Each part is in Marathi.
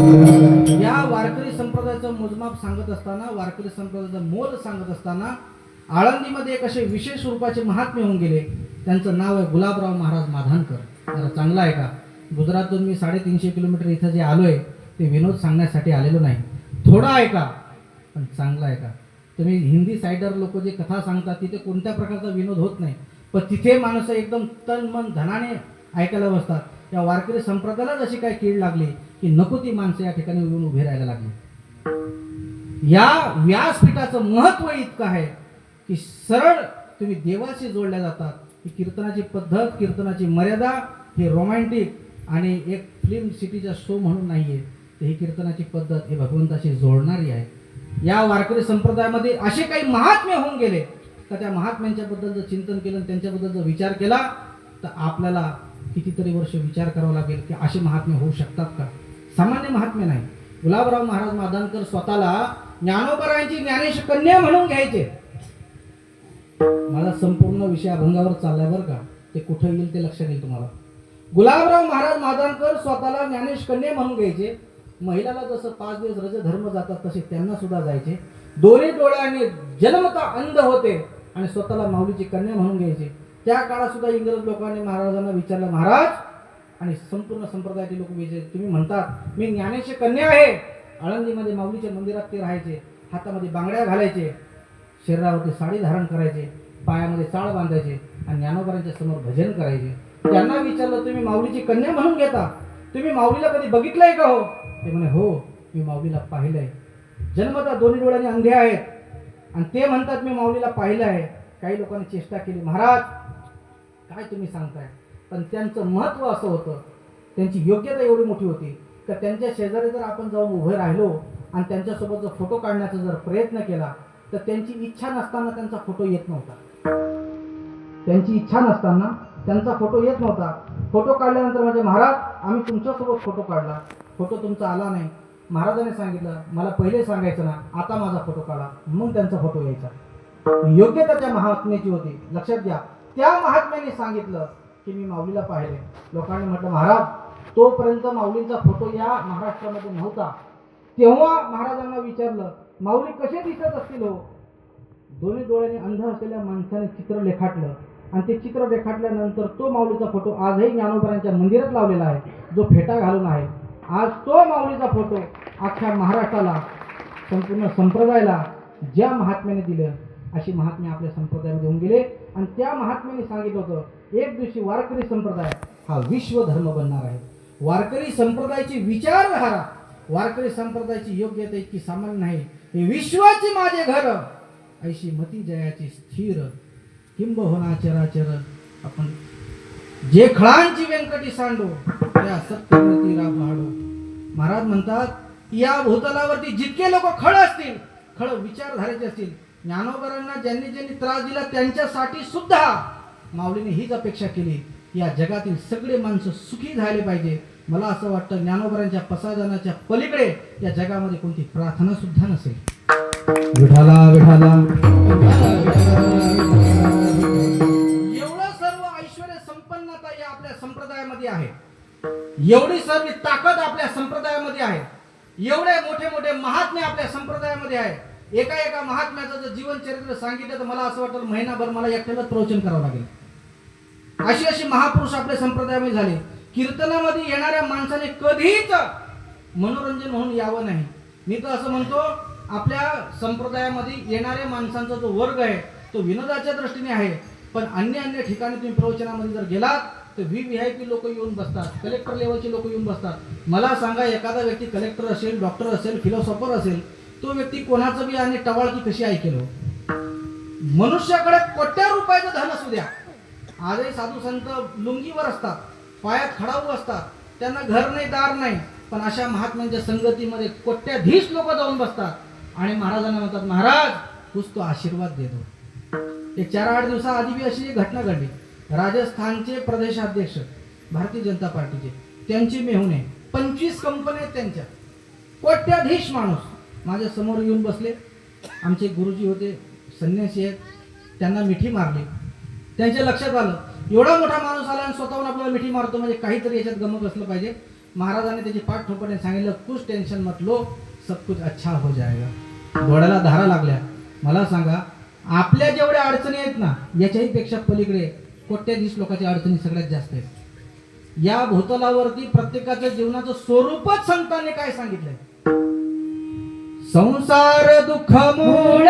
या वारकरी संप्रदायाचं मोजमाप सांगत असताना वारकरी संप्रदायाचं मोल सांगत असताना आळंदीमध्ये एक असे विशेष रूपाचे महात्मे होऊन गेले. त्यांचं नाव आहे गुलाबराव महाराज माधानकर. जरा चांगला आहे का? गुजरातून मी साडेतीनशे किलोमीटर इथं जे आलोय ते विनोद सांगण्यासाठी आलेलो नाही. थोडं आहे का? पण चांगला आहे का? तुम्ही हिंदी सायडर लोक जे कथा सांगतात तिथे कोणत्या प्रकारचा विनोद होत नाही. पण तिथे माणसं एकदम तन मन धनाने ऐकायला बसतात. या वारकरी संप्रदायालाच अशी काय कीड लागली? की नको ती माणसं या ठिकाणी येऊन उभे राहायला लागली. या व्यासपीठाचं महत्त्व इतकं आहे की सरळ तुम्ही देवाशी जोडल्या जातात. ही कीर्तनाची पद्धत कीर्तनाची मर्यादा हे रोमॅन्टिक आणि एक फिल्म सिटीचा शो म्हणून नाहीये. तर ही कीर्तनाची पद्धत हे भगवंताशी जोडणारी आहे. या वारकरी संप्रदायामध्ये असे काही महात्मे होऊन गेले तर त्या महात्म्यांच्याबद्दल जर चिंतन केलं आणि त्यांच्याबद्दल जर विचार केला तर आपल्याला कितीतरी वर्ष विचार करावा लागेल की असे महात्मे होऊ शकतात का? सामान्य महात्म्य नाही. गुलाबराव महाराज मादानकर स्वतःला ज्ञानोबरायांची ज्ञानेश कन्या म्हणून घ्यायचे. माझा संपूर्ण विषय अभंगावर चाललाय बरं का? ते कुठं येईल ते लक्षात येईल तुम्हाला. गुलाबराव महाराज मादानकर स्वतःला ज्ञानेश कन्या म्हणून घ्यायचे. महिलाला जसं पाच दिवस रज धर्म जातात तसे त्यांना सुद्धा जायचे. दोन्ही डोळ्याने जन्मता अंध होते आणि स्वतःला माऊलीची कन्या म्हणून घ्यायचे. त्या काळात सुद्धा इंग्रज लोकांनी महाराजांना विचारलं महाराज आणि संपूर्ण संप्रदायाचे लोक विजय तुम्ही म्हणतात मी ज्ञानेश कन्या आहे. आळंदीमध्ये माऊलीच्या मंदिरात ते राहायचे हातामध्ये बांगड्या घालायचे शरीरावरती साडी धारण करायचे पायामध्ये चाळ बांधायचे आणि ज्ञानोबारांच्या समोर भजन करायचे. त्यांना विचारलं तुम्ही माऊलीची कन्या म्हणून घेता? तुम्ही माऊलीला कधी बघितलंय का हो? ते म्हणे हो मी माऊलीला पाहिलंय. जन्मता दोन्ही डोळ्यांनी अंधे आहेत. आणि ते म्हणतात मी माऊलीला पाहिलं आहे. काही लोकांनी चेष्टा केली महाराज काय तुम्ही सांगताय? पण त्यांचं महत्त्व असं होतं त्यांची योग्यता एवढी मोठी होती तर त्यांच्या शेजारी जर आपण जाऊन उभे राहिलो आणि त्यांच्यासोबत जर फोटो काढण्याचा जर प्रयत्न केला तर त्यांची इच्छा नसताना त्यांचा फोटो येत नव्हता. त्यांची इच्छा नसताना त्यांचा फोटो येत नव्हता. फोटो काढल्यानंतर म्हणजे महाराज आम्ही तुमच्यासोबत फोटो काढला. फोटो तुमचा आला नाही. महाराजांनी सांगितलं मला पहिले सांगायचं ना आता माझा फोटो काढा. मग त्यांचा फोटो यायचा. योग्यता त्या महात्म्याची होती. लक्षात घ्या. त्या महात्म्याने सांगितलं की मी माऊलीला पाहिले. लोकांनी म्हटलं महाराज तोपर्यंत माऊलींचा फोटो या महाराष्ट्रामध्ये नव्हता. तेव्हा महाराजांना विचारलं माऊली कसे दिसत असतील हो? दोन्ही डोळ्याने अंध असलेल्या माणसाने चित्र रेखाटलं आणि ते चित्र रेखाटल्यानंतर तो माऊलीचा फोटो आजही ज्ञानोबरांच्या मंदिरात लावलेला आहे जो फेटा घालून आहे. आज तो माऊलीचा फोटो अख्ख्या महाराष्ट्राला संपूर्ण संप्रदायाला ज्या महात्म्याने दिलं अशी महात्मे आपल्या संप्रदायामध्ये होऊन गेले. आणि त्या महात्म्याने सांगितलं होतं एक दिवशी वारकरी संप्रदाय हा विश्व धर्म बनणार आहे. वारकरी संप्रदायाची विचारधारा वारकरी संप्रदायाची योग्यता इतकी सामान्य नाही. हे विश्वाचे माझे घर. ऐशी मती जयाची स्थिर किंबहुना चराचर आपण जे खळांची व्यंकटी सांडो त्या सत्यवती राभाडो महाराज म्हणतात या भूतलावरती जितके लोक खळ असतील खळ विचारधारेचे असतील ज्ञानोबरांना ज्यांनी ज्यांनी त्रास दिला त्यांच्यासाठी सुद्धा माऊलीने हीच अपेक्षा केली. या जगातील सगळे माणसं सुखी झाले पाहिजे. मला असं वाटतं ज्ञानोबरांच्या पसायदानाच्या पलीकडे या जगामध्ये कोणती प्रार्थना सुद्धा नसेल. विठाला विठाला एवढं सर्व ऐश्वर संपन्नता या आपल्या संप्रदायामध्ये आहे. एवढी सर्व ताकद आपल्या संप्रदायामध्ये आहे. एवढे मोठे मोठे महात्मे आपल्या संप्रदायामध्ये आहे. एका एका महात्म्याचं जर जीवन चरित्र सांगितलं तर मला असं वाटतं महिनाभर मला एकट्यालाच प्रवचन करावं लागेल. अशी अशी महापुरुष आपल्या संप्रदायामध्ये झाले. कीर्तनामध्ये येणाऱ्या माणसाने कधीच मनोरंजन म्हणून यावं नाही. मी तर असं म्हणतो आपल्या संप्रदायामध्ये येणाऱ्या माणसांचा जो वर्ग आहे तो विनोदाच्या दृष्टीने आहे. पण अन्य अन्य ठिकाणी तुम्ही प्रवचनामध्ये जर गेलात तर व्ही व्ही आय पी लोक येऊन बसतात कलेक्टर लेवलचे लोक येऊन बसतात. मला सांगा एखादा व्यक्ती कलेक्टर असेल डॉक्टर असेल फिलॉसॉफर असेल तो व्यक्ती कोणाचं बी आणि टवाळकी कशी ऐकेल हो? मनुष्याकडे कोट्या रुपयाचं धन असू द्या. आजही साधू संत लुंगीवर असतात पायात खडाऊ असतात त्यांना घर नाही दार नाही पण अशा महात्म्यांच्या संगतीमध्ये कोट्याधीश लोक जाऊन बसतात. आणि महाराजांना म्हणतात महाराज तूच तो आशीर्वाद देतो. एक चार आठ दिवसाआधी बी अशी एक घटना घडली. राजस्थानचे प्रदेशाध्यक्ष भारतीय जनता पार्टीचे त्यांची मेहुणे पंचवीस कंपन्या आहेत त्यांच्या. कोट्याधीश माणूस. माझ्यासमोर येऊन बसले. आमचे गुरुजी होते संन्यासी आहेत. त्यांना मिठी मारली. त्यांच्या लक्षात आलं एवढा मोठा माणूस आला आणि स्वतःहून आपल्याला मिठी मारतो म्हणजे काहीतरी याच्यात गमक असलं पाहिजे. महाराजाने त्याची पाठ ठोपणे सांगितलं कुछ टेन्शन मत लो सब कुछ अच्छा हो जाएगा. डोळ्याला धारा लागल्या. मला सांगा आपल्या जेवढ्या अडचणी आहेत ना याच्याही पेक्षा पलीकडे कोट्याधीश लोकांच्या अडचणी सगळ्यात जास्त आहेत. या भूतलावरती प्रत्येकाच्या जीवनाचं स्वरूपच संतांनी काय सांगितलंय? संसार दुःख मूळ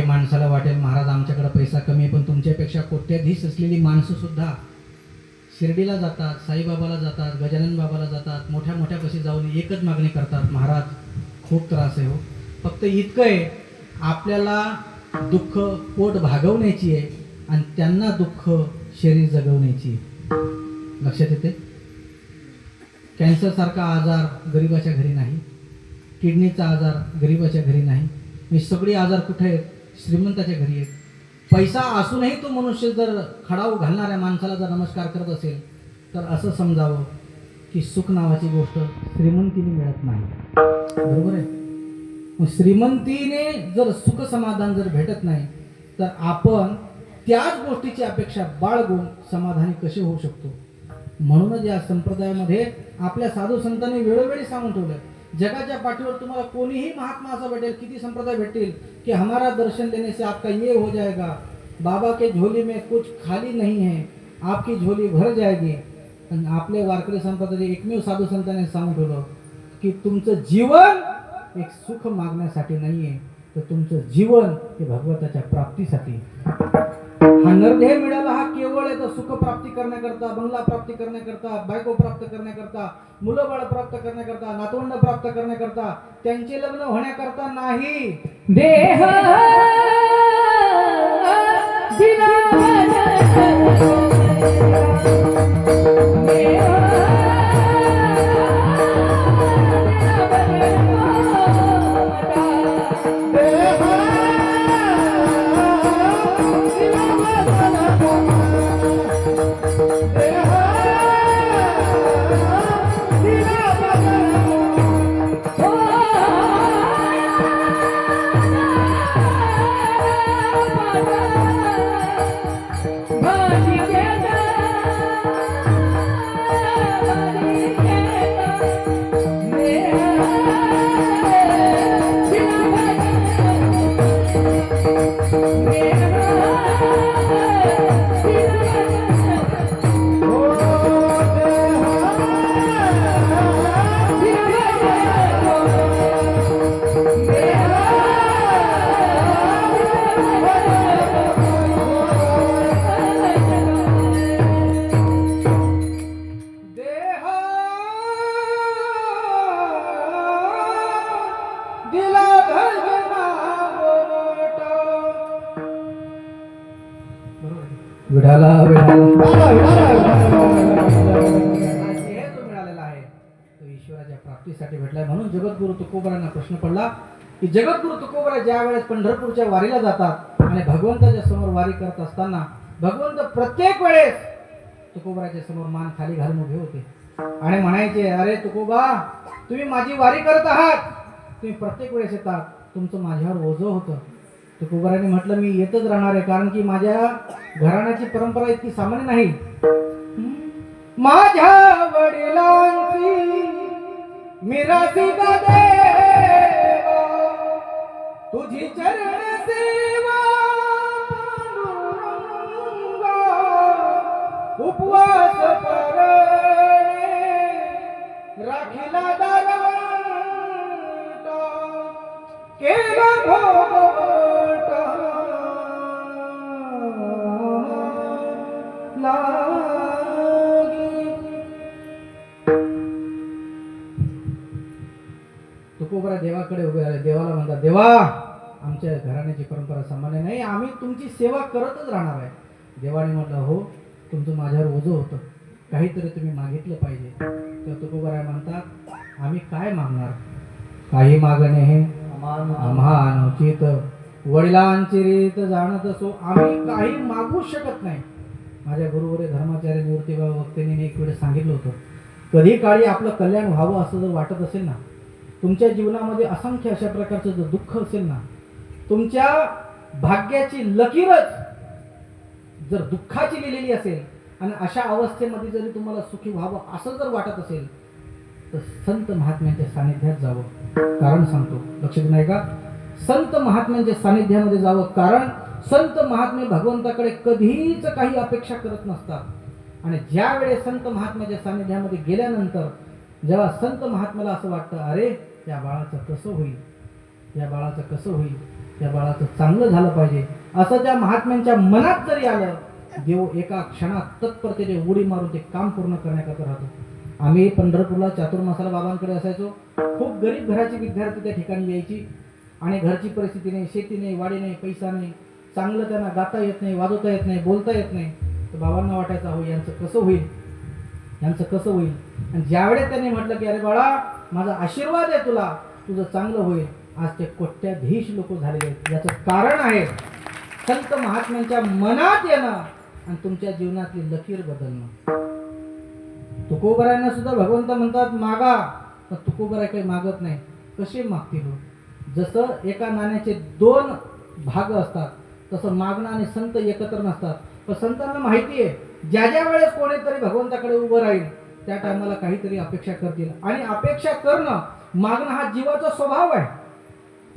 काही माणसाला वाटेल महाराज आमच्याकडे पैसा कमी आहे पण तुमच्यापेक्षा कोट्याधीश असलेली माणसं सुद्धा शिर्डीला जातात साईबाबाला जातात गजानन बाबाला जातात मोठ्या मोठ्या पैसे जाऊन एकच मागणी करतात महाराज खूप त्रास आहे हो. फक्त इतकं आहे आपल्याला दुःख पोट भागवण्याची आहे आणि त्यांना दुःख शरीर जगवण्याची आहे. लक्षात येते? कॅन्सरसारखा आजार गरिबाच्या घरी नाही. किडनीचा आजार गरिबाच्या घरी नाही. मी सगळी आजार कुठे आहेत? श्रीमंताच्या घरी आहेत पैसा असूनही तो मनुष्य जर खडाऊ घालणाऱ्या माणसाला जर नमस्कार करत असेल तर असं समजावं की सुख नावाची गोष्ट श्रीमंतीने मिळत नाही. बरोबर आहे? मग श्रीमंतीने जर सुख समाधान जर भेटत नाही तर आपण त्याच गोष्टीची अपेक्षा बाळगून समाधानी कसे होऊ शकतो? म्हणूनच या संप्रदायामध्ये आपल्या साधू संतांनी वेळोवेळी सांगून ठेवलं जगाच्या पाठीवर तुम्हाला कोणीही महात्मा असा भेटेल किती संप्रदाय भेटतील कि हमारा दर्शन देने से आपका ये हो जाएगा बाबा के झोली में कुछ खाली नहीं है आपकी झोली भर जाएगी। आणि आपले वारकरी संप्रदायाचे एकमेव साधू संतांनी सांगून ठेवलं की तुमचं जीवन एक सुख मागण्यासाठी नाही आहे तर तुमचं जीवन हे भगवताच्या प्राप्तीसाठी हा नरदेह मिळा सुख प्राप्ती करण्याकरता बंगला प्राप्ती करण्याकरता बायको प्राप्त करण्याकरता मुलं बाळ प्राप्त करण्याकरता नातवंड प्राप्त करण्याकरता त्यांचे लग्न होण्याकरता नाही. देह दिला जो मिळालेला आहे. तो ईश्वराच्या प्राप्तीसाठी भेटलाय म्हणून जगद्गुरु तुकोबरांना प्रश्न पडला की जगद्गुरु तुकोबरा ज्या वेळेस पंढरपूरच्या वारीला जातात आणि भगवंताच्या समोर वारी करत असताना भगवंत प्रत्येक वेळेस तुकोबाराच्या समोर मान खाली घालून उभे होते. आणि म्हणायचे अरे तुकोबा तुम्ही माझी वारी करत आहात. तुम्ही प्रत्येक वेळेस येतात. तुमचं माझ्यावर ओझं होतं. तुकोबाराने म्हटलं मी येतच राहणार आहे कारण की माझ्या घराण्याची परंपरा इतकी सामान्य नाही. माझ्या वडिलांची मिरासी देवा तुझी चरण सेवा उपवास करणे राखीला दारा केला भोग म्हणतात देवा आमच्या घराण्याची परंपरा सामान्य नाही आम्ही तुमची सेवा करतच राहणार आहे. देवाने म्हटलं हो तुमचं माझ्यावर ओझं होतं. काहीतरी तुम्ही मागितलं पाहिजे. तर तुकोबरा म्हणतात आम्ही काय मागणार? काही मागणे हे आम्हान उचित वडिलांची रीत जाणत असो आम्ही काही मागू शकत नाही. माझ्या गुरुवरे धर्माचार्य निवृत्तीबाबा वक्तेने एक वेळेस सांगितलं होतं कधी काळी आपलं कल्याण व्हावं असं जर वाटत असेल ना तुमच्या जीवनामध्ये असंख्य अशा प्रकारचं जर दुःख असेल ना तुमच्या भाग्याची लकीरच जर दुःखाची लिहिलेली असेल आणि अशा अवस्थेमध्ये जरी तुम्हाला सुखी व्हावं असं जर वाटत असेल तर संत महात्म्यांच्या सानिध्यात जावं. कारण सांगतो लक्षात नाही का? संत महात्म्यांच्या सानिध्यामध्ये जावं. कारण संत महात्मे भगवंताकडे कधीच काही अपेक्षा करत नसतात. आणि ज्यावेळेस संत महात्म्याच्या सानिध्यामध्ये गेल्यानंतर जेव्हा संत महात्म्याला असं वाटतं अरे त्या बाळाचं कसं होईल? या बाळाचं कसं होईल? त्या बाळाचं चांगलं झालं पाहिजे. असं त्या महात्म्यांच्या मनात जरी आलं देव एका क्षणात तत्परतेने उडी मारून ते काम पूर्ण करण्याकरता राहतो. आम्ही पंढरपूरला चातुर्मासाला बाबांकडे असायचो. खूप गरीब घराची विद्यार्थी त्या ठिकाणी यायची. आणि घरची परिस्थिती नाही शेती नाही वाडी नाही पैसा नाही. चांगलं त्यांना गाता येत नाही वाजवता येत नाही बोलता येत नाही. तर बाबांना वाटायचं हो यांचं कसं होईल? यांचं कसं होईल? आणि ज्यावेळेस त्यांनी म्हटलं की अरे बाळा माझा आशीर्वाद आहे तुला. तुझं चांगलं होईल. आज ते कोट्याधीश लोक झालेले आहेत. याचं कारण आहे संत महात्म्यांच्या मनात येणं आणि तुमच्या जीवनातली लकीर बदलणं. तुकोबरांना सुद्धा भगवंत म्हणतात मागा. तर तुकोबरा काही मागत नाही. कसे मागतील हो? जसं एका नाण्याचे दोन भाग असतात तसं मागणं आणि संत एकत्र नसतात. पण संतांना माहिती आहे ज्या ज्या वेळेस कोणीतरी भगवंताकडे उभं राहील त्या टायमाला काहीतरी अपेक्षा करतील. आणि अपेक्षा करणं मागणं हा जीवाचा स्वभाव आहे.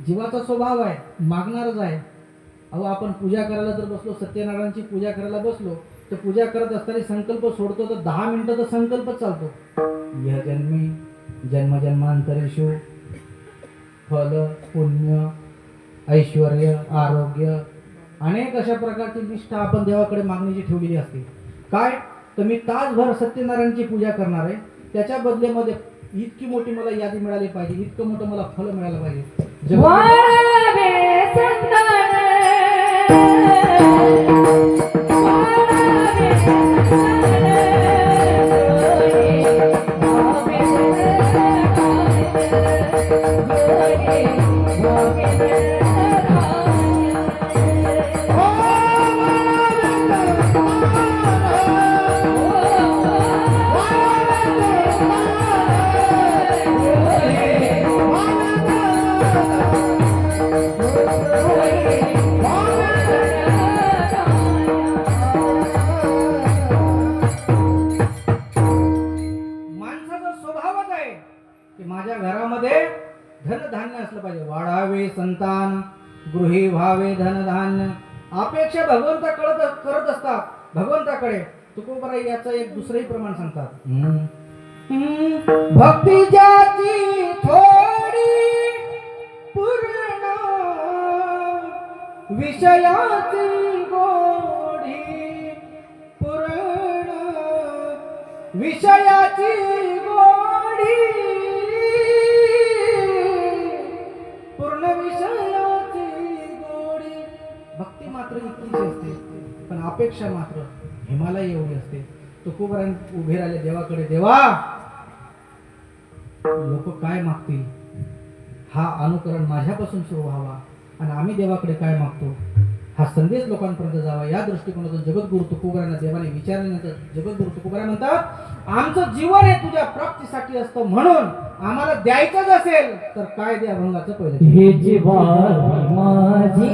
जीवाचा स्वभाव आहे. मागणारच आहे. अहो आपण पूजा करायला जर बसलो सत्यनारायणची पूजा करायला बसलो तर पूजा करत असताना संकल्प सोडतो तर दहा मिनिटं तर संकल्प चालतो. या जन्मी जन्मजन्मांतरेषु फल पुण्य ऐश्वर आरोग्य अनेक अशा प्रकारची निष्ठा आपण देवाकडे मागणीची ठेवलेली असते. काय? तर मी तासभर सत्यनारायणची पूजा करणार आहे. त्याच्या बदल्यामध्ये इतकी मोठी मला यादी मिळाली पाहिजे इतकं मोठं मला फल मिळालं पाहिजे. धनधान्य असलं पाहिजे. वाढावे संतान गृही व्हावे धनधान्य. अपेक्षा भगवंता कळत करत असतात. भगवंताकडे तुकोबरा याचं एक दुसरंही प्रमाण सांगतात. भक्ती थोडी पूर्ण विषयाची गोडी पूर्ण विषयाची गोडी मात्र इतकीच असते पण अपेक्षा मात्र हिमालय एवढी असते. तुकोबरान उभे राहिले देवाकडे देवा लोक काय मागतील? हा अनुकरण माझ्यापासून सुरू व्हावा आणि आम्ही देवाकडे काय मागतो? हा संदेश लोकांपर्यंत जावा. या दृष्टिकोनातून जगद्गुरु तुकोबारांना देवाने विचारल्यानंतर जगद्गुरु तुकोबारा म्हणतात आमचं जीवन हे तुझ्या प्राप्तीसाठी असतं म्हणून आम्हाला द्यायचंच असेल तर काय द्या अभंगाचं पहिलं? हे जीवन माझी